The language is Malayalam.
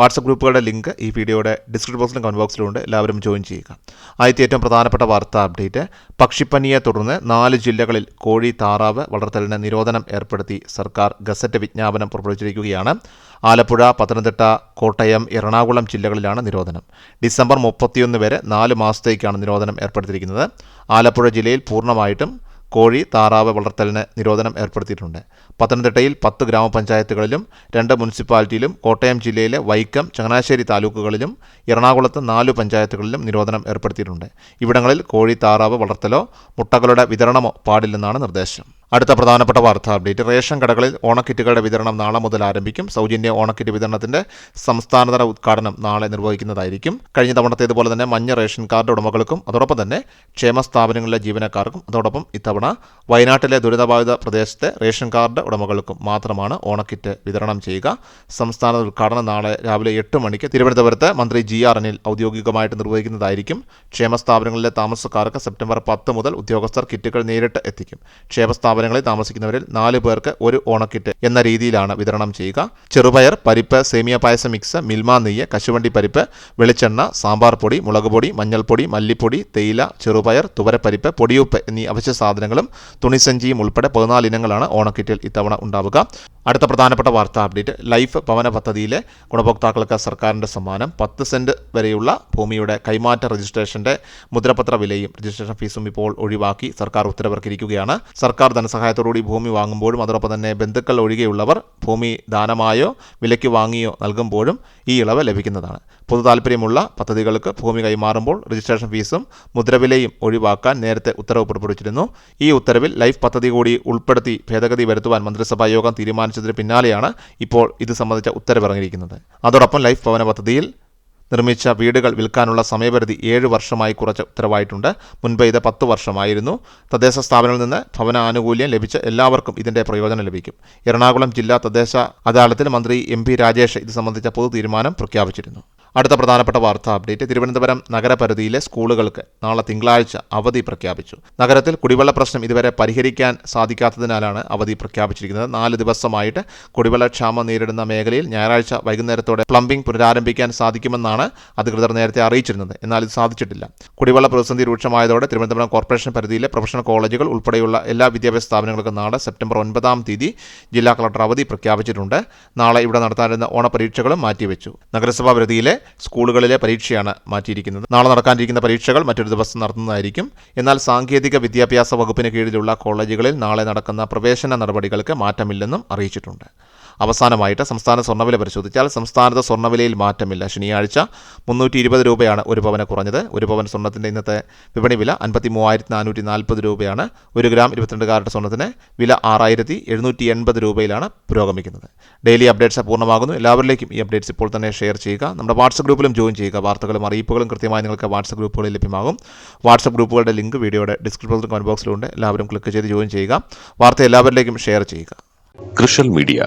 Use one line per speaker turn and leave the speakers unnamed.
വാട്സപ്പ് ഗ്രൂപ്പുകളുടെ ലിങ്ക് ഈ വീഡിയോയുടെ ഡിസ്ക്രിപ്ഷൻ ബോക്സിലും കമന്റ് ബോക്സിലും ഉണ്ട്. എല്ലാവരും ജോയിൻ ചെയ്യുക. ആദ്യത്തെ ഏറ്റവും പ്രധാനപ്പെട്ട വാർത്താ അപ്ഡേറ്റ് പക്ഷിപ്പനിയെ തുടർന്ന് നാല് ജില്ലകളിൽ കോഴി താറാവ് വളർത്തലിന് നിരോധനം ഏർപ്പെടുത്തി സർക്കാർ ഗസറ്റ് വിജ്ഞാപനം പുറപ്പെടുവിച്ചിരിക്കുകയാണ്. ആലപ്പുഴ പത്തനംതിട്ട കോട്ടയം എറണാകുളം ജില്ലകളിലാണ് നിരോധനം. ഡിസംബർ മുപ്പത്തിയൊന്ന് വരെ നാല് മാസത്തേക്കാണ് നിരോധനം ഏർപ്പെടുത്തിയിരിക്കുന്നത്. ആലപ്പുഴ ജില്ലയിൽ പൂർണമായിട്ടും കോഴി താറാവ് വളർത്തലിന് നിരോധനം ഏർപ്പെടുത്തിയിട്ടുണ്ട്. പത്തനംതിട്ടയിൽ പത്ത് ഗ്രാമപഞ്ചായത്തുകളിലും രണ്ട് മുനിസിപ്പാലിറ്റിയിലും കോട്ടയം ജില്ലയിലെ വൈക്കം ചങ്ങനാശ്ശേരി താലൂക്കുകളിലും എറണാകുളത്ത് നാല് പഞ്ചായത്തുകളിലും നിരോധനം ഏർപ്പെടുത്തിയിട്ടുണ്ട്. ഇവിടങ്ങളിൽ കോഴി താറാവ് വളർത്തലോ മുട്ടകളുടെ വിതരണമോ പാടില്ലെന്നാണ് നിർദ്ദേശം. അടുത്ത പ്രധാനപ്പെട്ട വാർത്താ. അപ്ഡേറ്റ്. റേഷൻ കടകളിൽ ഓണക്കിറ്റുകളുടെ വിതരണം നാളെ മുതൽ ആരംഭിക്കും. സൗജന്യ ഓണക്കിറ്റ് വിതരണത്തിന്റെ സംസ്ഥാനതല ഉദ്ഘാടനം നാളെ നിർവഹിക്കുന്നതായിരിക്കും. കഴിഞ്ഞ തവണത്തേതുപോലെ തന്നെ മഞ്ഞ റേഷൻ കാർഡ് ഉടമകൾക്കും അതോടൊപ്പം തന്നെ ക്ഷേമ സ്ഥാപനങ്ങളിലെ ജീവനക്കാർക്കും അതോടൊപ്പം ഇത്തവണ വയനാട്ടിലെ ദുരിതബാധിത പ്രദേശത്തെ റേഷൻ കാർഡ് ഉടമകൾക്കും മാത്രമാണ് ഓണക്കിറ്റ് വിതരണം ചെയ്യുക. സംസ്ഥാന ഉദ്ഘാടനം നാളെ രാവിലെ എട്ട് മണിക്ക് തിരുവനന്തപുരത്ത് മന്ത്രി ജി ആർ അനിൽ ഔദ്യോഗികമായിട്ട് നിർവഹിക്കുന്നതായിരിക്കും. ക്ഷേമ സ്ഥാപനങ്ങളിലെ താമസക്കാർക്ക് സെപ്റ്റംബർ പത്ത് മുതൽ ഉദ്യോഗസ്ഥർ കിറ്റുകൾ നേരിട്ട് എത്തിക്കും. ക്ഷേമ സ്ഥാപനങ്ങളിൽ താമസിക്കുന്നവരിൽ നാല് പേർക്ക് ഒരു ഓണക്കിറ്റ് എന്ന രീതിയിലാണ് വിതരണം ചെയ്യുക. ചെറുപയർ പരിപ്പ് സേമിയ പായസ മിക്സ് മിൽമ നെയ്യ് കശുവണ്ടി പരിപ്പ് വെളിച്ചെണ്ണ സാമ്പാർ പൊടി മുളക് പൊടി മഞ്ഞൾപ്പൊടി മല്ലിപ്പൊടി തേയില ചെറുപയർ തുവരപ്പരിപ്പ് പൊടിയുപ്പ് എന്നീ അവശ്യ സാധനങ്ങളും തുണിസഞ്ചിയും ഉൾപ്പെടെ പതിനാല് ഇനങ്ങളാണ് ഓണക്കിറ്റിൽ ഇത്തവണ ഉണ്ടാവുക. അടുത്ത പ്രധാനപ്പെട്ട വാർത്താ അപ്ഡേറ്റ്. ലൈഫ് ഭവന പദ്ധതിയിലെ ഗുണഭോക്താക്കൾക്ക് സർക്കാരിന്റെ സമ്മാനം പത്ത് സെന്റ് വരെയുള്ള ഭൂമിയുടെ കൈമാറ്റ രജിസ്ട്രേഷന്റെ മുദ്രപത്ര വിലയും രജിസ്ട്രേഷൻ ഫീസും ഇപ്പോൾ ഒഴിവാക്കി സർക്കാർ ഉത്തരവിറക്കിയിരിക്കുകയാണ്. സർക്കാർ ധനസഹായത്തോടുകൂടി ഭൂമി വാങ്ങുമ്പോഴും അതോടൊപ്പം തന്നെ ബന്ധുക്കൾ ഒഴികെയുള്ളവർ ഭൂമി ദാനമായോ വിലയ്ക്ക് വാങ്ങിയോ നൽകുമ്പോഴും ഈ ഇളവ് ലഭിക്കുന്നതാണ്. പൊതു താല്പര്യമുള്ള പദ്ധതികൾക്ക് ഭൂമി കൈമാറുമ്പോൾ രജിസ്ട്രേഷൻ ഫീസും മുദ്രവിലയും ഒഴിവാക്കാൻ നേരത്തെ ഉത്തരവ് പുറപ്പെടുവിച്ചിരുന്നു. ഈ ഉത്തരവിൽ ലൈഫ് പദ്ധതി കൂടി ഉൾപ്പെടുത്തി ഭേദഗതി വരുത്തുവാൻ മന്ത്രിസഭാ യോഗം തീരുമാനിച്ചതിന് പിന്നാലെയാണ് ഇപ്പോൾ ഇത് സംബന്ധിച്ച ഉത്തരവിറങ്ങിയിരിക്കുന്നത് അതോടൊപ്പം ലൈഫ് ഭവന പദ്ധതിയിൽ നിർമ്മിച്ച വീടുകൾ വിൽക്കാനുള്ള സമയപരിധി ഏഴ് വർഷമായി കുറച്ച ഉത്തരവായിട്ടുണ്ട്. മുൻപ് ഇത് പത്ത് വർഷമായിരുന്നു. തദ്ദേശ സ്ഥാപനങ്ങളിൽ നിന്ന് ഭവന ആനുകൂല്യം ലഭിച്ച എല്ലാവർക്കും ഇതിന്റെ പ്രയോജനം ലഭിക്കും. എറണാകുളം ജില്ലാ തദ്ദേശ അദാലത്തിൽ മന്ത്രി എം രാജേഷ് ഇത് സംബന്ധിച്ച പൊതു തീരുമാനം പ്രഖ്യാപിച്ചിരുന്നു. അടുത്ത പ്രധാനപ്പെട്ട വാർത്താ അപ്ഡേറ്റ്. തിരുവനന്തപുരം നഗരപരിധിയിലെ സ്കൂളുകൾക്ക് നാളെ തിങ്കളാഴ്ച അവധി പ്രഖ്യാപിച്ചു. നഗരത്തിൽ കുടിവെള്ള പ്രശ്നം ഇതുവരെ പരിഹരിക്കാൻ സാധിക്കാത്തതിനാലാണ് അവധി പ്രഖ്യാപിച്ചിരിക്കുന്നത്. നാല് ദിവസമായിട്ട് കുടിവെള്ള ക്ഷാമം നേരിടുന്ന മേഖലയിൽ ഞായറാഴ്ച വൈകുന്നേരത്തോടെ പ്ലംബിംഗ് പുനരാരംഭിക്കാൻ സാധിക്കുമെന്നാണ് അധികൃതർ നേരത്തെ അറിയിച്ചിരുന്നത്. എന്നാൽ ഇത് സാധിച്ചിട്ടില്ല. കുടിവെള്ള പ്രതിസന്ധി രൂക്ഷമായതോടെ തിരുവനന്തപുരം കോർപ്പറേഷൻ പരിധിയിലെ പ്രൊഫഷണൽ കോളേജുകൾ ഉൾപ്പെടെയുള്ള എല്ലാ വിദ്യാഭ്യാസ സ്ഥാപനങ്ങൾക്കും നാളെ സെപ്റ്റംബർ ഒൻപതാം തീയതി ജില്ലാ കളക്ടർ അവധി പ്രഖ്യാപിച്ചിട്ടുണ്ട്. നാളെ ഇവിടെ നടത്താനിരുന്ന ഓണപരീക്ഷകളും മാറ്റിവെച്ചു. നഗരസഭാ പരിധിയിലെ സ്കൂളുകളിലെ പരീക്ഷയാണ് മാറ്റിയിരിക്കുന്നത്. നാളെ നടക്കാനിരിക്കുന്ന പരീക്ഷകൾ മറ്റൊരു ദിവസം നടത്തുന്നതായിരിക്കും. എന്നാൽ സാങ്കേതിക വിദ്യാഭ്യാസ വകുപ്പിന് കീഴിലുള്ള കോളേജുകളിൽ നാളെ നടക്കുന്ന പ്രവേശന നടപടികൾക്ക് മാറ്റമില്ലെന്നും അറിയിച്ചിട്ടുണ്ട്. അവസാനമായിട്ട് സംസ്ഥാന സ്വർണവില പരിശോധിച്ചാൽ സംസ്ഥാനത്ത് സ്വർണവിലയിൽ മാറ്റമില്ല. ശനിയാഴ്ച മുന്നൂറ്റി ഇരുപത് രൂപയാണ് ഒരു പവന് കുറഞ്ഞത്. ഒരു പവൻ സ്വർണത്തിന്റെ ഇന്നത്തെ വിപണി വില അൻപത്തി മൂവായിരത്തി നാനൂറ്റി നാൽപ്പത് രൂപയാണ്. ഒരു ഗ്രാം ഇരുപത്തിരണ്ട് കാരറ്റ് സ്വർണത്തിന് വില ആറായിരത്തി എഴുന്നൂറ്റി എൺപത് രൂപയിലാണ് പുരോഗമിക്കുന്നത്. ഡെയിലി അപ്ഡേറ്റ്സ് പൂർണമാകുന്നു. എല്ലാവരിലേക്കും ഈ അപ്ഡേറ്റ്സ് ഇപ്പോൾ തന്നെ ഷെയർ ചെയ്യുക. നമ്മുടെ വാട്സപ്പ് ഗ്രൂപ്പിലും ജോയിൻ ചെയ്യുക. വാർത്തകളും അറിയിപ്പുകളും കൃത്യമായി നിങ്ങൾക്ക് വാട്സപ്പ് ഗ്രൂപ്പുകളിൽ ലഭ്യമാകും. വാട്സപ്പ് ഗ്രൂപ്പുകളുടെ ലിങ്ക് വീഡിയോയുടെ ഡിസ്ക്രിപ്ഷൻ കമന്റ് ബോക്സിലുണ്ട് എല്ലാവരും ക്ലിക്ക് ചെയ്ത് ജോയിൻ ചെയ്യുക. വാർത്ത എല്ലാവരിലേക്കും ഷെയർ ചെയ്യുക.
കൃഷൽ മീഡിയ